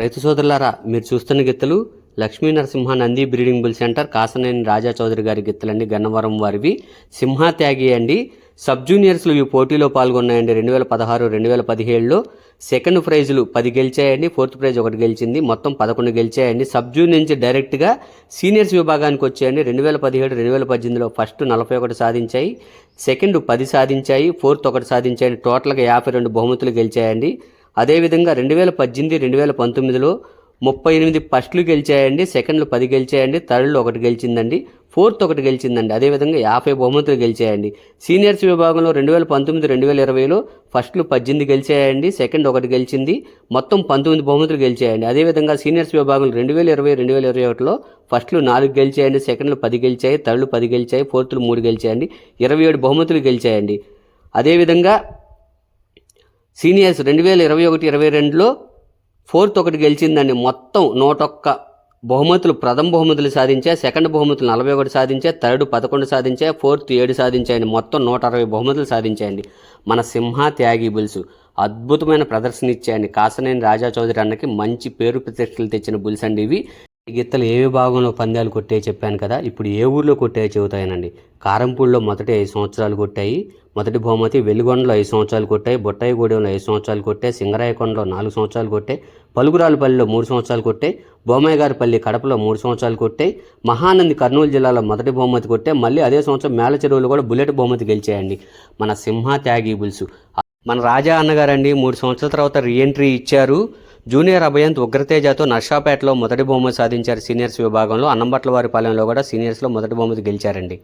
రైతు సోదరులారా మీరు చూస్తున్న గిత్తలు Lakshmi Narasimha Nandi breeding bull centre Kasaneni Raja Chowdary గారి గిత్తలండి. గన్నవరం వారివి. సింహ త్యాగి అండి. సబ్ జూనియర్స్లు ఈ పోటీలో పాల్గొన్నాయండి. రెండు వేల పదహారు రెండు వేల పదిహేడులో సెకండ్ ప్రైజులు పది గెలిచాయండి. ఫోర్త్ ప్రైజ్ ఒకటి గెలిచింది. మొత్తం పదకొండు గెలిచాయండి. సబ్ జూనియర్ నుంచి డైరెక్ట్గా సీనియర్స్ విభాగానికి వచ్చాయండి. రెండు వేల పదిహేడు రెండు వేల పద్దెనిమిదిలో ఫస్ట్ నలభై ఒకటి సాధించాయి. సెకండ్ పది సాధించాయి. ఫోర్త్ ఒకటి సాధించాయండి. టోటల్గా యాభై రెండు బహుమతులు గెలిచాయండి. అదేవిధంగా రెండు వేల పద్దెనిమిది రెండు వేల పంతొమ్మిదిలో ముప్పై ఎనిమిది ఫస్ట్లు గెలిచాయండి సెకండ్లు పది గెలిచాయండి థర్డ్లు ఒకటి గెలిచిందండి ఫోర్త్ ఒకటి గెలిచిందండి అదేవిధంగా యాభై బహుమతులు గెలిచాయండి. సీనియర్స్ విభాగంలో రెండు వేల పంతొమ్మిది రెండు వేల ఇరవైలో ఫస్ట్లు పద్దెనిమిది గెలిచాయండి సెకండ్ ఒకటి గెలిచింది మొత్తం పంతొమ్మిది బహుమతులు గెలిచాయండి. అదేవిధంగా సీనియర్స్ విభాగంలో రెండు వేల ఇరవై రెండు వేల ఇరవై ఒకటిలో ఫస్ట్లు నాలుగు గెలిచాయండి సెకండ్లు పది గెలిచాయి థర్డ్లు పది గెలిచాయి ఫోర్త్లు మూడు గెలిచాయండి ఇరవై ఏడు బహుమతులు గెలిచాయండి. అదేవిధంగా సీనియర్స్ రెండు వేల ఇరవై ఒకటి ఇరవై రెండులో ఫోర్త్ ఒకటి గెలిచిందండి. మొత్తం నూటొక్క బహుమతులు ప్రథమ బహుమతులు సాధించా సెకండ్ బహుమతులు నలభై ఒకటి సాధించా థర్డ్ పదకొండు సాధించా ఫోర్త్ ఏడు సాధించాయండి. మొత్తం నూట అరవై బహుమతులు సాధించాయండి. మన సింహ త్యాగి బుల్స్ అద్భుతమైన ప్రదర్శన ఇచ్చాయండి. కాసనేని రాజా చౌదరి అన్నకి మంచి పేరు ప్రతిష్టలు తెచ్చిన బుల్స్ అండి ఇవి. గిత్తలు ఏ విభాగంలో పందాలు కొట్టాయి చెప్పాను కదా ఇప్పుడు ఏ ఊర్లో కొట్టాయో చెబుతాయనండి. కారంపూడిలో మొదటి ఐదు సంవత్సరాలు కొట్టాయి మొదటి బహుమతి వెలుగొండలో ఐదు సంవత్సరాలు కొట్టాయి బొట్టాయిగూడెంలో ఐదు సంవత్సరాలు కొట్టాయి సింగరాయకొండలో నాలుగు సంవత్సరాలు కొట్టాయి పలుగురాలపల్లిలో మూడు సంవత్సరాలు కొట్టాయి బొమ్మాయిగారిపల్లి కడపలో మూడు సంవత్సరాలు కొట్టాయి మహానంది కర్నూలు జిల్లాలో మొదటి బహుమతి కొట్టాయి మళ్ళీ అదే సంవత్సరం మేల చెరువులు కూడా బుల్లెట్ బహుమతి గెలిచాయండి. మన సింహ త్యాగి బుల్సు. మన రాజా అన్నగారండి మూడు సంవత్సరాల తర్వాత రీఎంట్రీ ఇచ్చారు. జూనియర్ అభయంత్ ఉగ్రతేజతో నర్షాపేటలో మొదటి బహుమతి సాధించారు సీనియర్స్ విభాగంలో. అన్నంబట్ల వారి పాలెంలో కూడా సీనియర్స్లో మొదటి బహుమతి గెలిచారండి.